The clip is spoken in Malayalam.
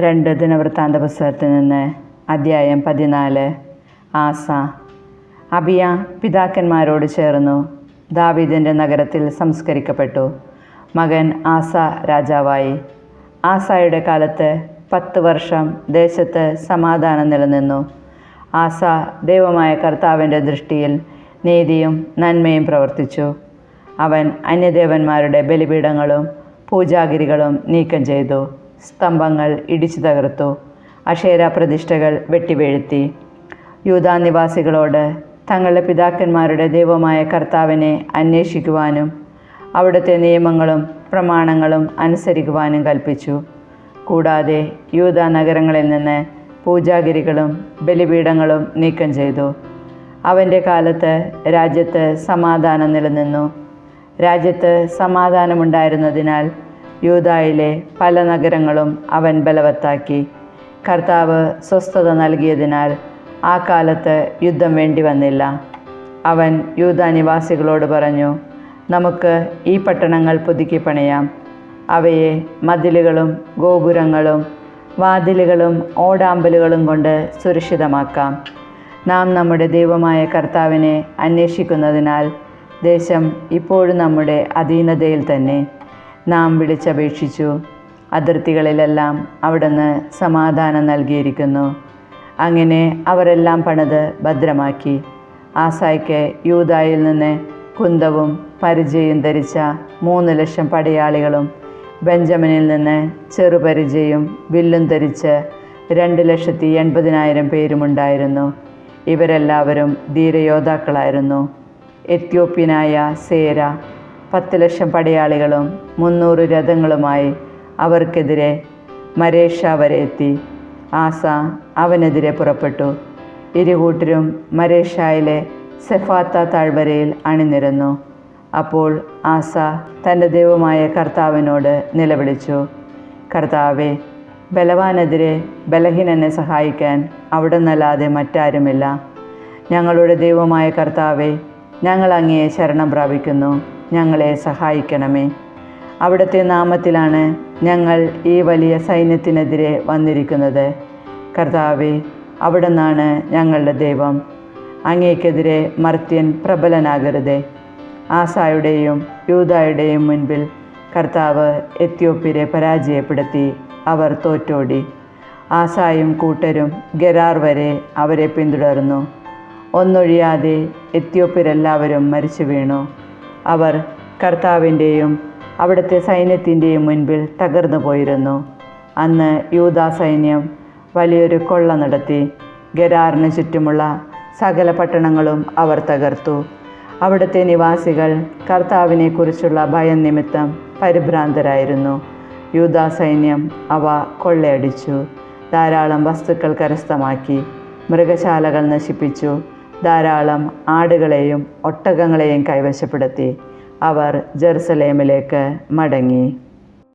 രണ്ട് ദിനവൃത്താന്ത പുസ്തകത്തിൽ നിന്ന് അധ്യായം പതിനാല്. ആസ. അബിയ പിതാക്കന്മാരോട് ചേർന്നു. ദാവീദിന്റെ നഗരത്തിൽ സംസ്കരിക്കപ്പെട്ടു. മകൻ ആസ രാജാവായി. ആസായുടെ കാലത്ത് പത്ത് വർഷം ദേശത്ത് സമാധാനം നിലനിന്നു. ആസ ദൈവമായ കർത്താവിന്റെ ദൃഷ്ടിയിൽ നീതിയും നന്മയും പ്രവർത്തിച്ചു. അവൻ അന്യദേവന്മാരുടെ ബലിപീഠങ്ങളും പൂജാഗിരികളും നീക്കം ചെയ്തു. സ്തംഭങ്ങൾ ഇടിച്ചു തകർത്തു. അക്ഷേര പ്രതിഷ്ഠകൾ വെട്ടിവീഴ്ത്തി. യൂതാ നിവാസികളോട് തങ്ങളുടെ പിതാക്കന്മാരുടെ ദൈവമായ കർത്താവിനെ അന്വേഷിക്കുവാനും അവിടുത്തെ നിയമങ്ങളും പ്രമാണങ്ങളും അനുസരിക്കുവാനും കൽപ്പിച്ചു. കൂടാതെ യൂത നഗരങ്ങളിൽ നിന്ന് പൂജാഗിരികളും ബലിപീഠങ്ങളും നീക്കം ചെയ്തു. അവന്റെ കാലത്ത് രാജ്യത്ത് സമാധാനം നിലനിന്നു. രാജ്യത്ത് സമാധാനമുണ്ടായിരുന്നതിനാൽ യൂതായിലെ പല നഗരങ്ങളും അവൻ ബലവത്താക്കി. കർത്താവ് സ്വസ്ഥത നൽകിയതിനാൽ ആ കാലത്ത് യുദ്ധം വേണ്ടി വന്നില്ല. അവൻ യൂത നിവാസികളോട് പറഞ്ഞു നമുക്ക് ഈ പട്ടണങ്ങൾ പുതുക്കി പണിയാം. അവയെ മതിലുകളും ഗോപുരങ്ങളും വാതിലുകളും ഓടാമ്പലുകളും കൊണ്ട് സുരക്ഷിതമാക്കാം. നാം നമ്മുടെ ദൈവമായ കർത്താവിനെ അന്വേഷിക്കുന്നതിനാൽ ദേശം ഇപ്പോഴും നമ്മുടെ അധീനതയിൽ തന്നെ. നാം വിളിച്ചപേക്ഷിച്ചു. അതിർത്തികളിലെല്ലാം അവിടുന്ന് സമാധാനം നൽകിയിരിക്കുന്നു. അങ്ങനെ അവരെല്ലാം പണിത് ഭദ്രമാക്കി. ആസായ്ക്ക് യൂതായിൽ നിന്ന് കുന്തവും പരിചയും ധരിച്ച മൂന്ന് ലക്ഷം പടയാളികളും ബെഞ്ചമിനിൽ നിന്ന് ചെറുപരിചയും വില്ലും ധരിച്ച് രണ്ട് ലക്ഷത്തി എൺപതിനായിരം പേരുമുണ്ടായിരുന്നു. ഇവരെല്ലാവരും ധീരയോദ്ധാക്കളായിരുന്നു. എത്യോപ്യനായ സേര പത്ത് ലക്ഷം പടയാളികളും മുന്നൂറ് രഥങ്ങളുമായി അവർക്കെതിരെ മരേഷ വരെ എത്തി. ആസ അവനെതിരെ പുറപ്പെട്ടു. ഇരുകൂട്ടരും മരേഷായിലെ സെഫാത്ത താഴ്വരയിൽ അണിനിരന്നു. അപ്പോൾ ആസ തന്റെ ദൈവമായ കർത്താവിനോട് നിലവിളിച്ചു. കർത്താവെ ബലവാനെതിരെ ബലഹീനനെ സഹായിക്കാൻ അവിടെ നല്ലാതെ മറ്റാരുമില്ല. ഞങ്ങളുടെ ദൈവമായ കർത്താവെ ഞങ്ങൾ അങ്ങയെ ശരണം പ്രാപിക്കുന്നു. ഞങ്ങളെ സഹായിക്കണമേ. അവിടുത്തെ നാമത്തിലാണ് ഞങ്ങൾ ഈ വലിയ സൈന്യത്തിനെതിരെ വന്നിരിക്കുന്നത്. കർത്താവെ നിന്നാണ് ഞങ്ങളുടെ ദൈവം. അങ്ങേക്കെതിരെ മർത്യൻ പ്രബലനാകരുതേ. ആസായുടെയും യൂതായുടെയും മുൻപിൽ കർത്താവ് എത്യോപ്യരെ പരാജയപ്പെടുത്തി അവർ തോറ്റോടി. ആസായും കൂട്ടരും ഗരാർ വരെ അവരെ പിന്തുടർന്നു. ഒന്നൊഴിയാതെ എത്യോപ്യരെല്ലാവരും മരിച്ചു വീണു അവർ കർത്താവിന്റെയും അവിടുത്തെ സൈന്യത്തിന്റെയും മുൻപിൽ തകർന്നു പോയിരുന്നു. അന്ന് യൂതാ സൈന്യം വലിയൊരു കൊള്ള നടത്തി ഗരാറിന് ചുറ്റുമുള്ള സകല പട്ടണങ്ങളും അവർ തകർത്തു. അവിടുത്തെ നിവാസികൾ കർത്താവിനെക്കുറിച്ചുള്ള ഭയം നിമിത്തം പരിഭ്രാന്തരായിരുന്നു. യൂതാ സൈന്യം അവ കൊള്ളയടിച്ചു. ധാരാളം വസ്തുക്കൾ കരസ്ഥമാക്കി മൃഗശാലകൾ നശിപ്പിച്ചു. ധാരാളം ആടുകളെയും ഒട്ടകങ്ങളെയും കൈവശപ്പെടുത്തി അവർ ജെറുസലേമിലേക്ക് മടങ്ങി.